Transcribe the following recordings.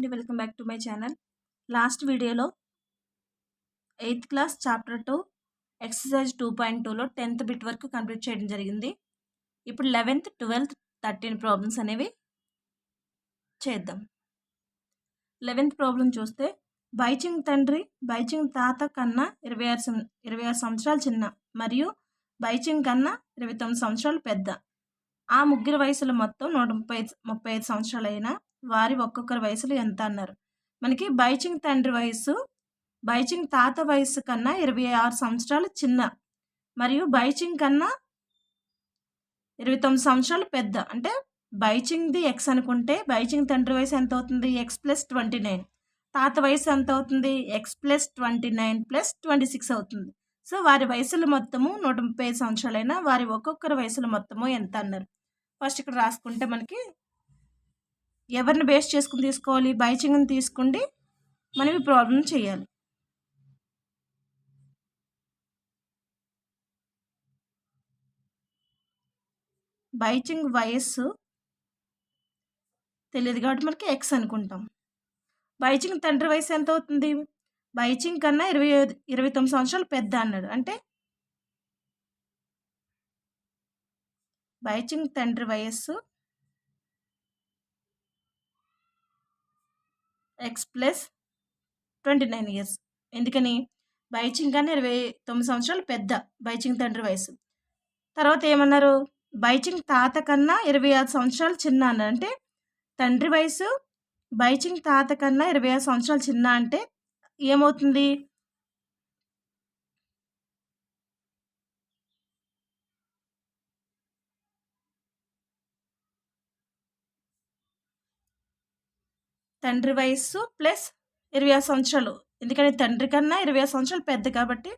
అండి. Welcome back to my channel. Last వీడియోలో eighth class chapter two exercise two point టూలో tenth bit వరకు complete చేయడం జరిగింది. ఇప్పుడు లెవెన్త్ ట్వెల్త్ థర్టీన్ ప్రాబ్లమ్స్ అనేవి చేద్దాం. లెవెన్త్ ప్రాబ్లం చూస్తే బైచింగ్ తండ్రి బైచింగ్ తాత కన్నా ఇరవై ఆరు ఇరవై ఆరు సంవత్సరాలు చిన్న మరియు బైచింగ్ కన్నా ఇరవై తొమ్మిది సంవత్సరాలు పెద్ద. ఆ ముగ్గురు వయసులు మొత్తం నూట ముప్పై ముప్పై ఐదు సంవత్సరాలైనా వారి ఒక్కొక్కరి వయసులు ఎంత అన్నారు. మనకి బైచింగ్ తండ్రి వయసు బైచింగ్ తాత వయసు కన్నా ఇరవై ఆరు సంవత్సరాలు చిన్న మరియు బైచింగ్ కన్నా ఇరవై తొమ్మిది సంవత్సరాలు పెద్ద. అంటే బైచింగ్ది ఎక్స్ అనుకుంటే బైచింగ్ తండ్రి వయసు ఎంత అవుతుంది? X plus twenty nine. తాత వయసు ఎంత అవుతుంది? X plus twenty nine plus twenty six అవుతుంది. సో వారి వయసులు మొత్తము నూట ముప్పై ఐదు సంవత్సరాలైనా వారి ఒక్కొక్కరి వయసులు మొత్తము ఎంత అన్నారు. ఫస్ట్ ఇక్కడ రాసుకుంటే మనకి ఎవరిని బేస్ చేసుకుని తీసుకోవాలి? బైచింగ్ని తీసుకుంటే మనం ఈ ప్రాబ్లం చేయాలి. బైచింగ్ వయస్సు తెలియదు కాబట్టి మనకి ఎక్స్ అనుకుంటాం. బైచింగ్ తండ్రి వయసు ఎంత అవుతుంది? బైచింగ్ కన్నా ఇరవై ఇరవై తొమ్మిది సంవత్సరాలు పెద్ద అన్నాడు. అంటే బైచింగ్ తండ్రి వయస్సు x plus twenty nine years ఎందుకని? బైచింగ్ కానీ ఇరవై తొమ్మిది సంవత్సరాలు పెద్ద బైచింగ్ తండ్రి వయసు. తర్వాత ఏమన్నారు? బైచింగ్ తాత కన్నా ఇరవై ఆరు సంవత్సరాలు చిన్న అన్నారు. అంటే తండ్రి వయసు బైచింగ్ తాత కన్నా ఇరవై ఆరు సంవత్సరాలు చిన్న అంటే ఏమవుతుంది? తండ్రి వయస్సు ప్లస్ ఇరవై ఆరు సంవత్సరాలు. ఎందుకంటే తండ్రి కన్నా ఇరవై ఆరు సంవత్సరాలు పెద్ద కాబట్టి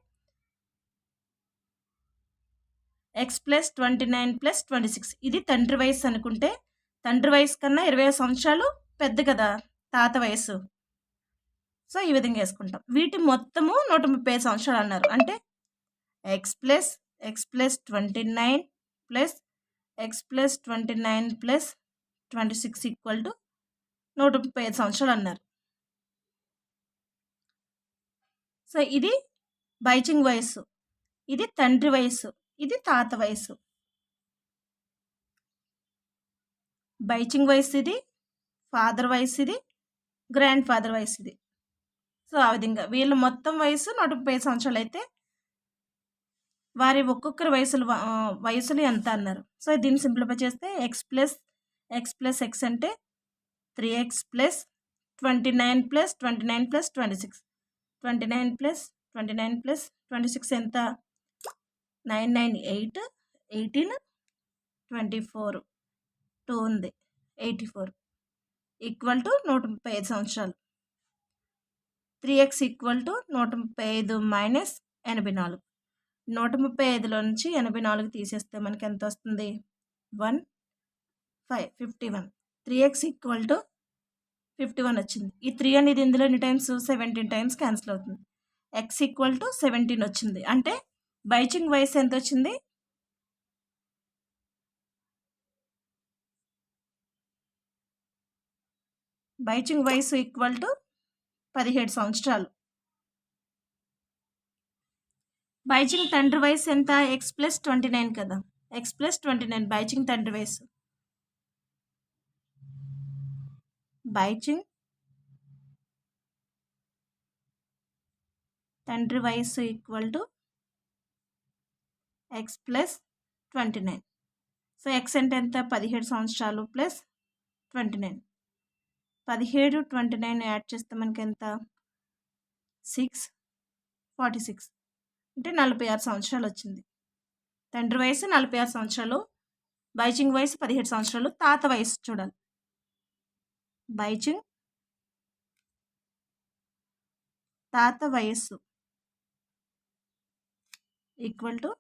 x plus twenty nine plus twenty six. ఇది తండ్రి వయసు అనుకుంటే తండ్రి వయసు కన్నా ఇరవై ఆరు సంవత్సరాలు పెద్ద కదా తాత వయసు సో ఈ విధంగా వేసుకుంటాం. వీటి మొత్తము నూట ముప్పై ఐదు సంవత్సరాలు అన్నారు. అంటే x plus x plus twenty nine plus x plus twenty nine plus twenty six equal to నూట ముప్పై ఐదు సంవత్సరాలు అన్నారు సో ఇది బైచింగ్ వయస్సు ఇది తండ్రి వయస్సు ఇది తాత వయస్సు. బైచింగ్ వయస్సు ఇది ఫాదర్ వయస్సు ఇది గ్రాండ్ ఫాదర్ వయస్సు ఇది. సో ఆ విధంగా వీళ్ళు మొత్తం వయసు నూట ముప్పై సంవత్సరాలు అయితే వారి ఒక్కొక్కరి వయసులు వయసులు ఎంత అన్నారు. సో దీన్ని సింప్లిఫై చేస్తే x plus x plus x అంటే three x plus twenty nine plus twenty nine plus twenty six twenty nine plus twenty nine plus twenty six ఎంత? Nine nine eight eighteen twenty four two ఉంది. Eighty four equal to నూట ముప్పై ఐదు సంవత్సరాలు. Three x equal to నూట ముప్పై ఐదు minus ఎనభై నాలుగు. నూట ముప్పై ఐదులో నుంచి ఎనభై నాలుగు తీసేస్తే మనకి ఎంత వస్తుంది? One five fifty one three x equal to fifty one వచ్చింది. ఈ త్రీ అనేది ఇందులో ఎన్ని టైమ్స్ సెవెంటీన్ టైమ్స్ క్యాన్సిల్ అవుతుంది. ఎక్స్ ఈక్వల్ టు సెవెంటీన్ వచ్చింది. అంటే బైచింగ్ వయసు ఎంత వచ్చింది? బైచింగ్ వయసు ఈక్వల్ టు పదిహేడు సంవత్సరాలు. బైచింగ్ తండ్రి వయసు ఎంత? ఎక్స్ ప్లస్ ట్వంటీ నైన్ కదా. X plus twenty nine Baichung తండ్రి వయసు. బైచింగ్ తండ్రి వయస్సు equal to x plus twenty nine. So x అంటే ఎంత? పదిహేడు సంవత్సరాలు ప్లస్ ట్వంటీ నైన్. పదిహేడు ట్వంటీ నైన్ యాడ్ చేస్తే మనకి ఎంత సిక్స్ ఫార్టీ సిక్స్. అంటే నలభై ఆరు సంవత్సరాలు వచ్చింది. తండ్రి వయసు నలభై ఆరు సంవత్సరాలు బైచింగ్ వయసు పదిహేడు సంవత్సరాలు తాత వయసు చూడాలి. బైచింగ్ తాత వయస్సు equal to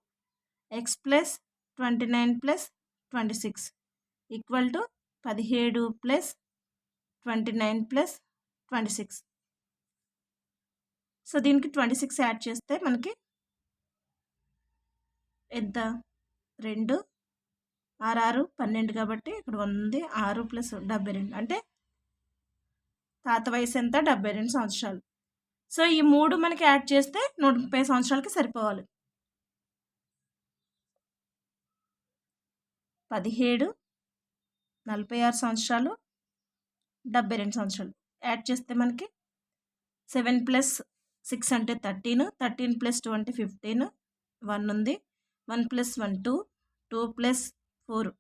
x plus twenty nine plus twenty six equal to పదిహేడు plus twenty nine plus twenty six so దీనికి ట్వంటీ సిక్స్ యాడ్ చేస్తే మనకి ఎంత? రెండు ఆరు ఆరు పన్నెండు కాబట్టి ఇక్కడ ఉంది ఆరు ప్లస్ డెబ్బై రెండు. అంటే తాత వయసు ఎంత? డెబ్బై రెండు సంవత్సరాలు. సో ఈ మూడు మనకి యాడ్ చేస్తే నూట ముప్పై సంవత్సరాలకి సరిపోవాలి. పదిహేడు నలభై ఆరు సంవత్సరాలు డెబ్బై రెండు సంవత్సరాలు. యాడ్ చేస్తే మనకి సెవెన్ ప్లస్ సిక్స్ అంటే థర్టీన్ థర్టీన్ ప్లస్ టూ అంటే ఫిఫ్టీన్ వన్ ఉంది. One plus one two two plus four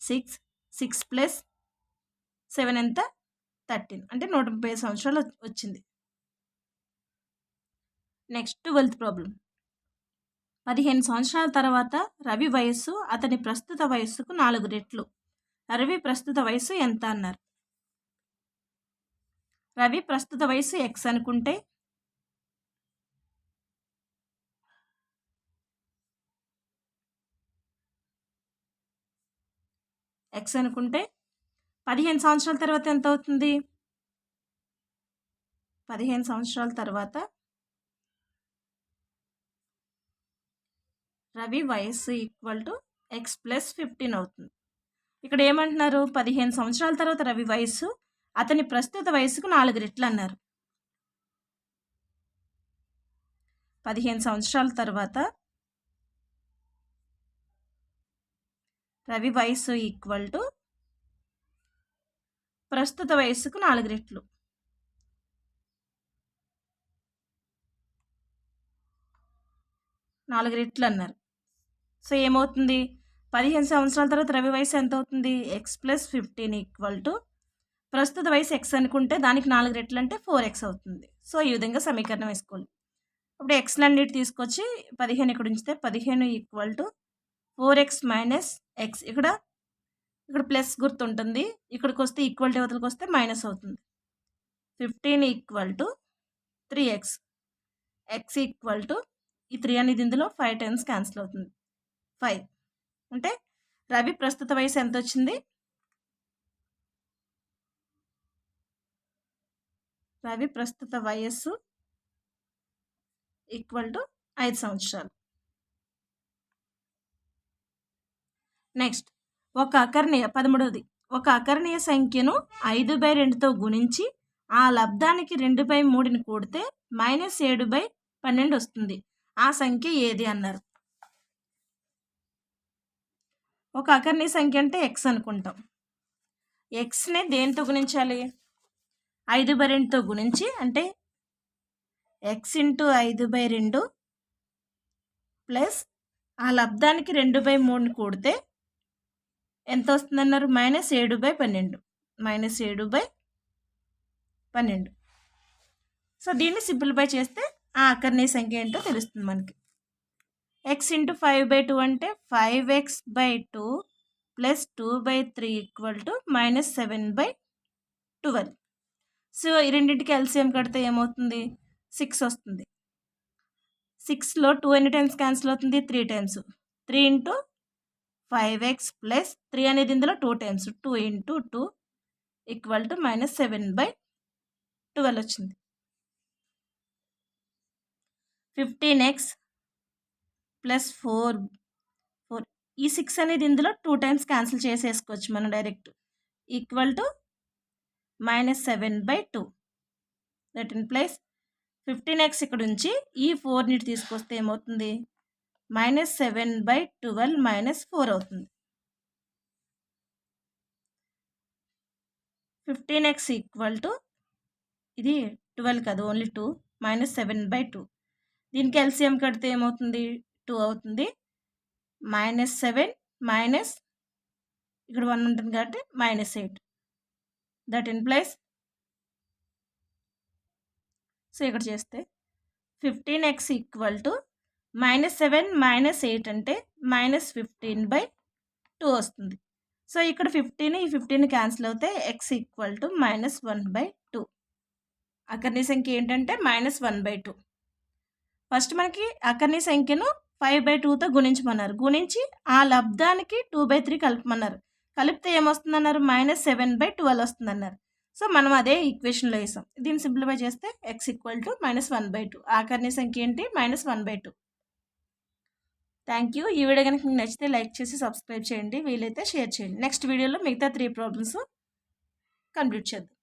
six six plus seven ఎంత? థర్టీన్ అంటే నూట ముప్పై ఐదు సంవత్సరాలు వచ్చింది. నెక్స్ట్ ట్వెల్త్ ప్రాబ్లం పదిహేను సంవత్సరాల తర్వాత రవి వయస్సు అతని ప్రస్తుత వయస్సుకు నాలుగు రెట్లు. రవి ప్రస్తుత వయస్సు ఎంత అన్నారు? రవి ప్రస్తుత వయసు ఎక్స్ అనుకుంటే? ఎక్స్ అనుకుంటే? పదిహేను సంవత్సరాల తర్వాత ఎంత అవుతుంది పదిహేను సంవత్సరాల తర్వాత? రవి వయస్సు equal to x plus fifteen అవుతుంది. ఇక్కడ ఏమంటున్నారు? పదిహేను సంవత్సరాల తర్వాత రవి వయస్సు అతని ప్రస్తుత వయసుకు నాలుగు రెట్లు అన్నారు. పదిహేను సంవత్సరాల తర్వాత రవి వయసు ఈక్వల్ టు ప్రస్తుత వయస్సుకు నాలుగు రెట్లు. నాలుగు రెట్లు అన్నారు సో ఏమవుతుంది? పదిహేను సంవత్సరాల తర్వాత రవి వయసు ఎంత అవుతుంది x plus fifteen equal to ప్రస్తుత వయసు ఎక్స్ అనుకుంటే దానికి నాలుగు రెట్లు అంటే ఫోర్ ఎక్స్ అవుతుంది. సో ఈ విధంగా సమీకరణం వేసుకోవాలి. ఇప్పుడు ఎక్స్లన్నిటి తీసుకొచ్చి పదిహేను ఇక్కడ ఉంచితే పదిహేను equal to four x minus x ఇక్కడ ఇక్కడ ప్లస్ గుర్తు ఉంటుంది ఇక్కడికి వస్తే ఈక్వల్ అవతలకి వస్తే మైనస్ అవుతుంది. Fifteen equal to three x. X equal to ఈ త్రీ అనేది ఇందులో ఫైవ్ టైమ్స్ క్యాన్సిల్ అవుతుంది. ఫైవ్. అంటే రవి ప్రస్తుత వయసు ఎంత వచ్చింది రవి ప్రస్తుత వయస్సు ఈక్వల్ టు ఐదు సంవత్సరాలు. నెక్స్ట్. ఒక అకర్ణీయ పదమూడవది. ఒక అకర్ణీయ సంఖ్యను ఐదు బై రెండుతో గుణించి ఆ లబ్ధానికి రెండు బై మూడుని కూడితే మైనస్ ఏడు బై పన్నెండు వస్తుంది. ఆ సంఖ్య ఏది అన్నారు? ఒక అకర్ణీయ సంఖ్య అంటే ఎక్స్ అనుకుంటాం. ఎక్స్ని దేనితో గుణించాలి? ఐదు బై రెండుతో గుణించి అంటే ఎక్స్ ఇంటూ ఐదు బై రెండు ప్లస్ ఆ లబ్ధానికి రెండు బై మూడుని కూడితే ఎంత వస్తుందన్నారు మైనస్ ఏడు బై పన్నెండు. మైనస్ ఏడు బై పన్నెండు. సో దీన్ని సింప్లిఫై చేస్తే ఆ అక్కర్నే సంఖ్య ఏంటో తెలుస్తుంది మనకి. X into five by two అంటే five x by two plus two by three equal to minus seven by twelve. So ఈ రెండింటికి ఎల్సిఎం కడితే ఏమవుతుంది? సిక్స్ వస్తుంది. సిక్స్లో టూ ఎన్ని టైమ్స్ క్యాన్సిల్ అవుతుంది? Three times. Three into five x plus three అనేది ఇందులో two times two into two equal to minus seven by twelve వచ్చింది. Fifteen x plus four four ఈ సిక్స్ అనేది ఇందులో టూ టైమ్స్ క్యాన్సిల్ చేసేసుకోవచ్చు మనం direct equal to minus seven by two that in place fifteen x ఇక్కడ ఉంచి ఈ ఫోర్ని తీసుకొస్తే ఏమవుతుంది? Minus seven by twelve minus four అవుతుంది. ఫిఫ్టీన్ ఎక్స్ ఈక్వల్ టు ఇది ట్వెల్వ్ కాదు only two minus seven by two. దీనికి ఎల్సిఎం కడితే ఏమవుతుంది? టూ అవుతుంది. మైనస్ సెవెన్ మైనస్ ఇక్కడ వన్ ఉంటుంది కాబట్టి minus eight. That place so ఇక్కడ చేస్తే fifteen x equal to minus seven minus eight అంటే మైనస్ ఫిఫ్టీన్ బై టూ వస్తుంది. సో ఇక్కడ ఫిఫ్టీన్ ఈ ఫిఫ్టీన్ క్యాన్సిల్ అవుతే x equal to minus one by two అకర్ణి సంఖ్య ఏంటంటే minus one by two first మనకి అకర్ణి సంఖ్యను ఫైవ్ బై టూతో గుణించమన్నారు. గుణించి ఆ లబ్ధానికి టూ బై త్రీ కలపమన్నారు. కలిపితే ఏమొస్తుందన్నారు? మైనస్ సెవెన్ బై ట్వెల్వ్ వస్తుందన్నారు. సో మనం అదే ఈక్వేషన్లో వేసాం. దీన్ని సింప్లిఫై చేస్తే x equal to minus one by two ఆఖరిని సంఖ్య ఏంటి? Minus one by two thank you. ఈ వీడియో కనుక మీకు నచ్చితే లైక్ చేసి సబ్స్క్రైబ్ చేయండి. వీలైతే షేర్ చేయండి. నెక్స్ట్ వీడియోలో మిగతా త్రీ ప్రాబ్లమ్స్ కంప్లీట్ చేద్దాం.